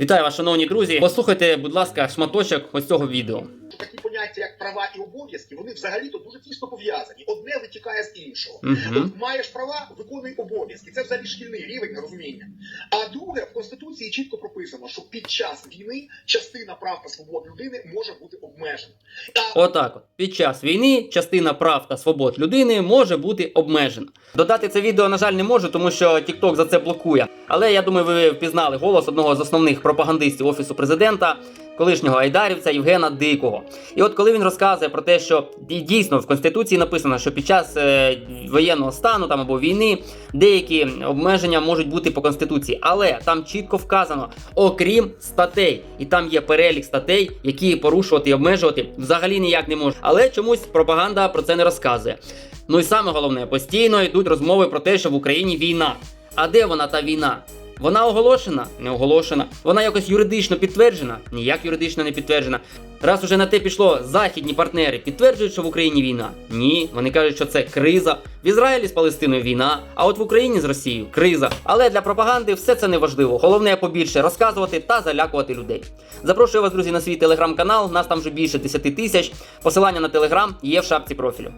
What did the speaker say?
Вітаю вас, шановні друзі. Послухайте, будь ласка, шматочок ось цього відео. Поняття, як права і обов'язки, вони взагалі-то дуже тісно пов'язані. Одне витікає з іншого. Мгм. От маєш права, виконуй обов'язки. Це взагалі шкільний рівень розуміння. А друге, в конституції чітко прописано, що під час війни частина прав та свобод людини може бути обмежена. А Отак, от під час війни частина прав та свобод людини може бути обмежена. Додати це відео, на жаль, не можу, тому що TikTok за це блокує. Але я думаю, ви впізнали голос одного з основних пропагандистів офісу президента, колишнього айдарівця Євгена Дикого. І от коли він розказує про те, що дійсно в конституції написано, що під час е, воєнного стану там або війни деякі обмеження можуть бути по конституції, але там чітко вказано, окрім статей, і там є перелік статей, які порушувати і обмежувати взагалі ніяк не можуть. Але чомусь пропаганда про це не розказує. Ну і саме головне, постійно йдуть розмови про те, що в Україні війна. А де вона та війна? Вона оголошена? Не оголошена. Вона якось юридично підтверджена? Ніяк юридично не підтверджена. Раз уже на те пішло, західні партнери підтверджують, що в Україні війна. Ні, вони кажуть, що це криза. В Ізраїлі з Палестиною війна, а от в Україні з Росією криза. Але для пропаганди все це не важливо. Головне побільше розказувати та залякувати людей. Запрошую вас, друзі, на свій телеграм-канал. Нас там вже більше 10 тисяч. Посилання на телеграм є в шапці профілю.